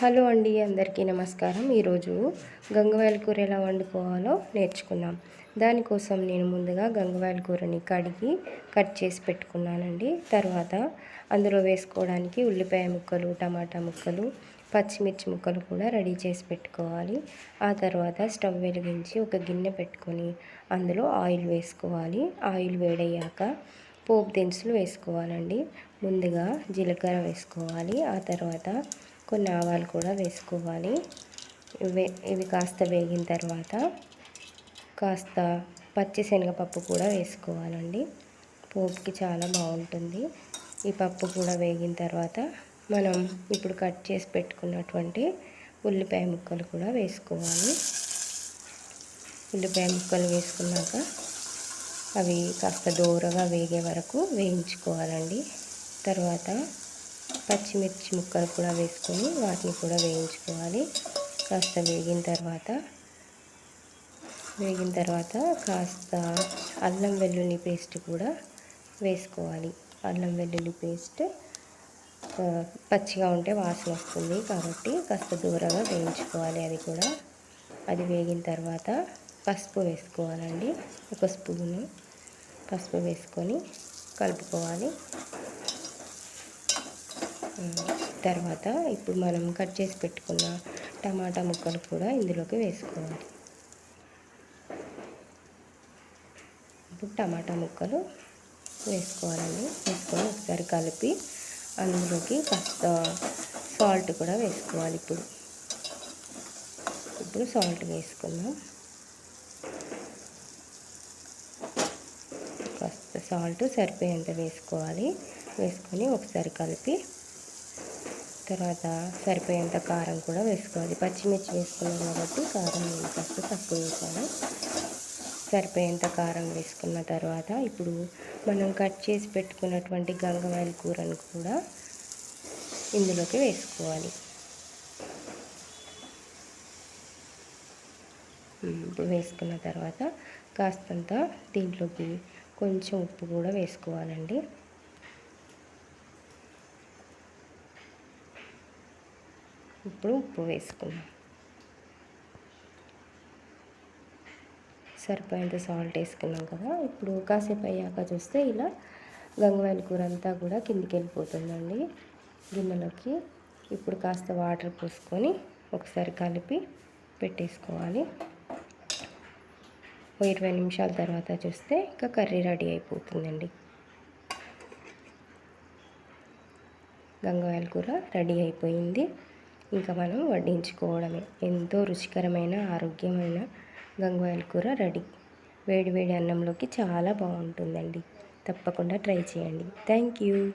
Hello అండి అందరికీ నమస్కారం. ఈరోజు గంగవాయల కూర ఎలా వండుకోవాలో నేర్చుకుందాం. దానికోసం నేను ముందుగా గంగవాయల కూరని కడిగి కట్ చేసి పెట్టుకున్నానండి. తర్వాత అందులో వేసుకోవడానికి ఉల్లిపాయ ముక్కలు టమాటా ముక్కలు పచ్చిమిర్చి ముక్కలు కూడా రెడీ చేసి పెట్టుకోవాలి. ఆ తర్వాత స్టవ్ వెలిగించి ఒక గిన్నె పెట్టుకొని అందులో ఆయిల్ వేసుకోవాలి. ఆయిల్ వేడయ్యాక పోపు దినుసులు వేసుకోవాలండి. ముందుగా జీలకర్ర వేసుకోవాలి. ఆ తర్వాత కొన్ని ఆవాలు కూడా వేసుకోవాలి. ఇవి ఇవి కాస్త వేగిన తర్వాత కాస్త పచ్చి శనగపప్పు కూడా వేసుకోవాలండి. పోపుకి చాలా బాగుంటుంది. ఈ పప్పు కూడా వేగిన తర్వాత మనం ఇప్పుడు కట్ చేసి పెట్టుకున్నటువంటి ఉల్లిపాయ ముక్కలు కూడా వేసుకోవాలి. ఉల్లిపాయ ముక్కలు వేసుకున్నాక అవి కాస్త దూరగా వేగే వరకు వేయించుకోవాలండి. తర్వాత పచ్చిమిర్చి ముక్కలు కూడా వేసుకొని వాటిని కూడా వేయించుకోవాలి. కాస్త వేగిన తర్వాత వేగిన తర్వాత కాస్త అల్లం వెల్లుల్లి పేస్ట్ కూడా వేసుకోవాలి. అల్లం వెల్లుల్లి పేస్ట్ పచ్చిగా ఉంటే వాసన వస్తుంది కాబట్టి కాస్త దూరంగా వేయించుకోవాలి అది కూడా. అది వేగిన తర్వాత పసుపు వేసుకోవాలండి. ఒక స్పూను పసుపు వేసుకొని కలుపుకోవాలి. తర్వాత ఇప్పుడు మనం కట్ చేసి పెట్టుకున్న టమాటా ముక్కలు కూడా ఇందులోకి వేసుకోవాలి. ఇప్పుడు టమాటా ముక్కలు వేసుకోవాలండి. వేసుకొని ఒకసారి కలిపి అందులోకి కాస్త సాల్ట్ కూడా వేసుకోవాలి ఇప్పుడు. ఇప్పుడు సాల్ట్ వేసుకుందాం. కాస్త సాల్ట్ సరిపోయేంత వేసుకోవాలి. వేసుకొని ఒకసారి కలిపి తర్వాత సరిపోయేంత కారం కూడా వేసుకోవాలి. పచ్చిమిర్చి వేసుకున్నాం కాబట్టి కారం నేను ఫస్ట్ తక్కువ వేసాను. సరిపోయేంత కారం వేసుకున్న తర్వాత ఇప్పుడు మనం కట్ చేసి పెట్టుకున్నటువంటి గంగవాయల కూరను కూడా ఇందులోకి వేసుకోవాలి. ఇప్పుడు వేసుకున్న తర్వాత కాస్తంత దీంట్లోకి కొంచెం ఉప్పు కూడా వేసుకోవాలండి. ఇప్పుడు ఉప్పు వేసుకుందాం. సరిపోయేంత సాల్ట్ వేసుకున్నాం కదా. ఇప్పుడు కాసేపు అయ్యాక చూస్తే ఇలా గంగవాయల కూర అంతా కూడా కిందికి వెళ్ళిపోతుందండి. గిన్నెలోకి ఇప్పుడు కాస్త వాటర్ పోసుకొని ఒకసారి కలిపి పెట్టేసుకోవాలి. ఇరవై నిమిషాల తర్వాత చూస్తే ఇంకా కర్రీ రెడీ అయిపోతుందండి. గంగవాయల కూర రెడీ అయిపోయింది. ఇంకా మనం వడ్డించుకోవడమే. ఎంతో రుచికరమైన ఆరోగ్యమైన గంగవాయల కూర రెడీ. వేడి వేడి అన్నంలోకి చాలా బాగుంటుందండి. తప్పకుండా ట్రై చేయండి. Thank you.